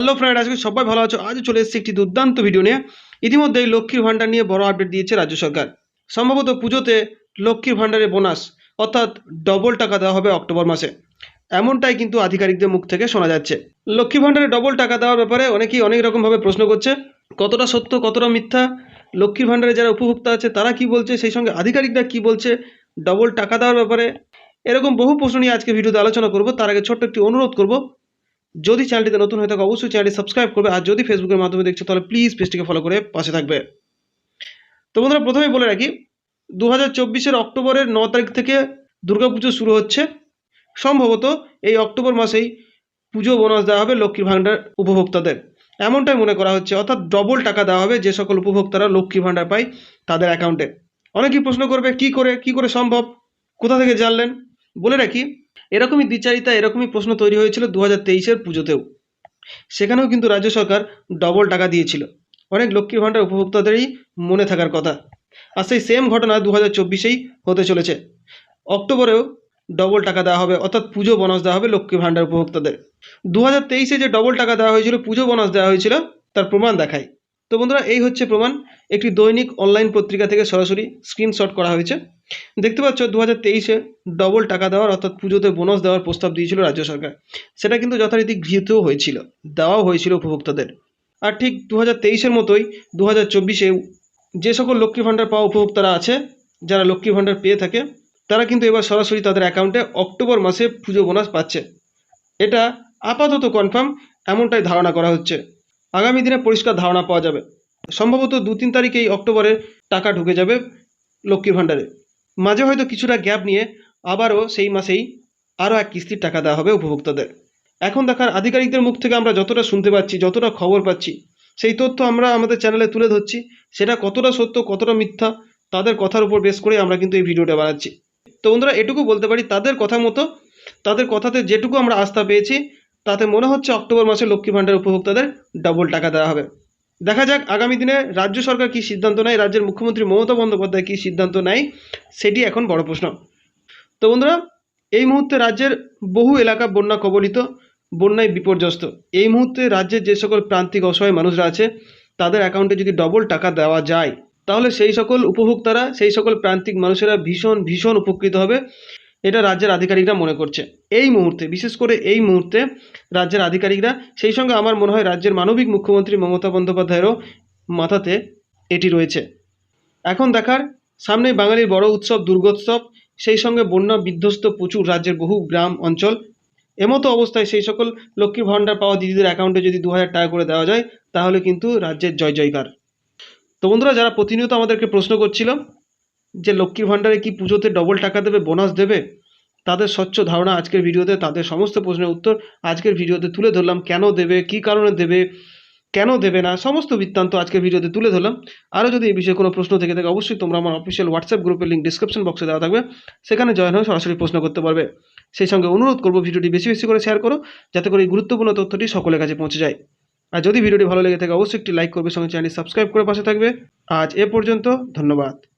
Hello friend আজকে সবাই ভালো আছো। আজ চলে এসেছি একটি দুর্দান্ত ভিডিও নিয়ে। ইতিমধ্যেই লক্ষ্মীর ভাণ্ডার নিয়ে বড় আপডেট দিয়েছে রাজ্য সরকার। সম্ভবত পুজোতে লক্ষ্মীর ভাণ্ডারের বোনাস অর্থাৎ ডবল টাকা দেওয়া হবে অক্টোবর মাসে। এমনটাই কিন্তু আধিকারিকদের মুখ থেকে শোনা যাচ্ছে। লক্ষ্মী ভাণ্ডারে ডবল টাকা দেওয়ার ব্যাপারে অনেকেই অনেক রকমভাবে প্রশ্ন করছে, কতটা সত্য, কতটা মিথ্যা? লক্ষ্মীর ভাণ্ডারে যারা উপভোক্তা আছে, তারা কি বলছে? সেই সঙ্গে আধিকারিকরা কি বলছে? ডবল টাকা দেওয়ার ব্যাপারে এরকম বহু প্রশ্ন নিয়ে আজকে ভিডিওতে আলোচনা করব। তার আগে ছোট্ট একটি অনুরোধ করব যদি চ্যানেলটিতে নতুন হয়ে থাকে, অবশ্যই চ্যানেলটি সাবস্ক্রাইব করবে। আর যদি ফেসবুকের মাধ্যমে দেখছ, তাহলে প্লিজ পেজটিকে ফলো করে পাশে থাকবে। তো বন্ধুরা, প্রথমেই বলে রাখি দু হাজার অক্টোবরের ন তারিখ থেকে দুর্গাপুজো শুরু হচ্ছে। সম্ভবত এই অক্টোবর মাসেই পুজো বোনাস দেওয়া হবে লক্ষ্মীর ভাণ্ডার উপভোক্তাদের। এমনটাই মনে করা হচ্ছে, অর্থাৎ ডবল টাকা দেওয়া হবে যে সকল উপভোক্তারা লক্ষ্মী ভাণ্ডার পায় তাদের অ্যাকাউন্টে অনেকেই প্রশ্ন করবে, কি করে কি করে সম্ভব? কোথা থেকে জানলেন? বলে রাখি এরকমই দ্বিচারিতা, এরকমই প্রশ্ন তৈরি হয়েছিল দু হাজার তেইশের পুজোতেও। সেখানেও কিন্তু রাজ্য সরকার ডবল টাকা দিয়েছিল। অনেক লক্ষ্মীর ভাণ্ডার উপভোক্তাদেরই মনে থাকার কথা। আর সেই সেম ঘটনা দু হাজার চব্বিশেই হতে চলেছে। অক্টোবরেও ডবল টাকা দেওয়া হবে, অর্থাৎ পুজো বোনাস দেওয়া হবে লক্ষ্মী ভাণ্ডার উপভোক্তাদের। দু হাজার তেইশে যে ডবল টাকা দেওয়া হয়েছিল, পুজো বোনাস দেওয়া হয়েছিল, তার প্রমাণ দেখায় তো বন্ধুরা, এই হচ্ছে প্রমাণ। একটি দৈনিক অনলাইন পত্রিকা থেকে সরাসরি স্ক্রিনশট করা হয়েছে। দেখতে পাচ্ছ দু হাজার তেইশে ডবল টাকা দেওয়ার অর্থাৎ পুজোতে বোনাস দেওয়ার প্রস্তাব দিয়েছিল রাজ্য সরকার। সেটা কিন্তু যথারীতি গৃহীতও হয়েছিল, দেওয়াও হয়েছিল উপভোক্তাদের। আর ঠিক দু হাজার তেইশের মতোই দু হাজার চব্বিশে যে সকল লক্ষ্মী ভাণ্ডার পাওয়া উপভোক্তারা আছে, যারা লক্ষ্মী ভাণ্ডার পেয়ে থাকে, তারা কিন্তু এবার সরাসরি তাদের অ্যাকাউন্টে অক্টোবর মাসে পুজো বোনাস পাচ্ছে। এটা আপাতত কনফার্ম এমনটাই ধারণা করা হচ্ছে। আগামী দিনে পরিষ্কার ধারণা পাওয়া যাবে। সম্ভবত দু তিন তারিখেই অক্টোবরে টাকা ঢুকে যাবে লক্ষ্মীর ভাণ্ডারে। মাঝে হয়তো কিছুটা গ্যাপ নিয়ে আবারও সেই মাসেই আরও এক কিস্তির টাকা দেওয়া হবে উপভোক্তাদের। এখন দেখার আধিকারিকদের মুখ থেকে আমরা যতটা শুনতে পাচ্ছি, যতটা খবর পাচ্ছি, সেই তথ্য আমরা আমাদের চ্যানেলে তুলে ধরছি। সেটা কতটা সত্য, কতটা মিথ্যা, তাদের কথার উপর বেস করে আমরা কিন্তু এই ভিডিওটা বানাচ্ছি। তো বন্ধুরা, এটুকু বলতে পারি, তাদের কথা মতো, তাদের কথাতে যেটুকু আমরা আস্থা পেয়েছি তাতে মনে হচ্ছে অক্টোবর মাসে লক্ষ্মী ভাণ্ডার উপভোক্তাদের ডবল টাকা দেওয়া হবে। দেখা যাক আগামী দিনে রাজ্য সরকার কী সিদ্ধান্ত নেয়, রাজ্যের মুখ্যমন্ত্রী মমতা বন্দ্যোপাধ্যায় কী সিদ্ধান্ত নেয়, সেটি এখন বড় প্রশ্ন। তো বন্ধুরা, এই মুহূর্তে রাজ্যের বহু এলাকা বন্যা কবলিত, বন্যায় বিপর্যস্ত। এই মুহূর্তে রাজ্যের যে সকল প্রান্তিক অসহায় মানুষরা আছে, তাদের অ্যাকাউন্টে যদি ডবল টাকা দেওয়া যায়, তাহলে সেই সকল উপভোক্তারা, সেই সকল প্রান্তিক মানুষেরা ভীষণ ভীষণ উপকৃত হবে। এটা রাজ্যের আধিকারিকরা মনে করছে। এই মুহূর্তে, বিশেষ করে এই মুহূর্তে রাজ্যের আধিকারিকরা, সেই সঙ্গে আমার মনে হয় রাজ্যের মানবিক মুখ্যমন্ত্রী মমতা বন্দ্যোপাধ্যায়েরও মাথাতে এটি রয়েছে। এখন দেখার সামনে বাঙালির বড় উৎসব, দুর্গোৎসব, সেই সঙ্গে বন্যা বিধ্বস্ত প্রচুর রাজ্যের বহু গ্রাম অঞ্চল। এমতো অবস্থায় সেই সকল লক্ষ্মী ভাণ্ডার পাওয়া দিদিদের অ্যাকাউন্টে যদি দু হাজার টাকা করে দেওয়া যায়, তাহলে কিন্তু রাজ্যের জয় জয়কার। তো বন্ধুরা, যারা প্রতিনিয়ত আমাদেরকে প্রশ্ন করছিল যে লক্ষ্মীর ভাণ্ডারে কি পুজোতে ডবল টাকা দেবে বোনাস দেবে, তাদের স্বচ্ছ ধারণা আজকের ভিডিওতে, তাদের সমস্ত প্রশ্নের উত্তর আজকের ভিডিওতে তুলে ধরলাম। কেন দেবে, কি কারণে দেবে, কেন দেবে না, সমস্ত বৃত্তান্ত আজকের ভিডিওতে তুলে ধরলাম। আরও যদি এই বিষয়ে কোনো প্রশ্ন থেকে থাকে, অবশ্যই তোমরা আমার অফিসিয়াল হোয়াটসঅ্যাপ গ্রুপের লিঙ্ক ডিসক্রিপশন বক্সে দেওয়া থাকবে। সেখানে জয়েন হয়ে সরাসরি প্রশ্ন করতে পারবে। সেই সঙ্গে অনুরোধ করব, ভিডিওটি বেশি বেশি করে শেয়ার করো, যাতে করে এই গুরুত্বপূর্ণ তথ্যটি সকলের কাছে পৌঁছে যায়। আর যদি ভিডিওটি ভালো লেগে থাকে, অবশ্যই একটি লাইক করবে, সঙ্গে চ্যানেলটি সাবস্ক্রাইব করে পাশে থাকবে। আজ এ পর্যন্ত, ধন্যবাদ।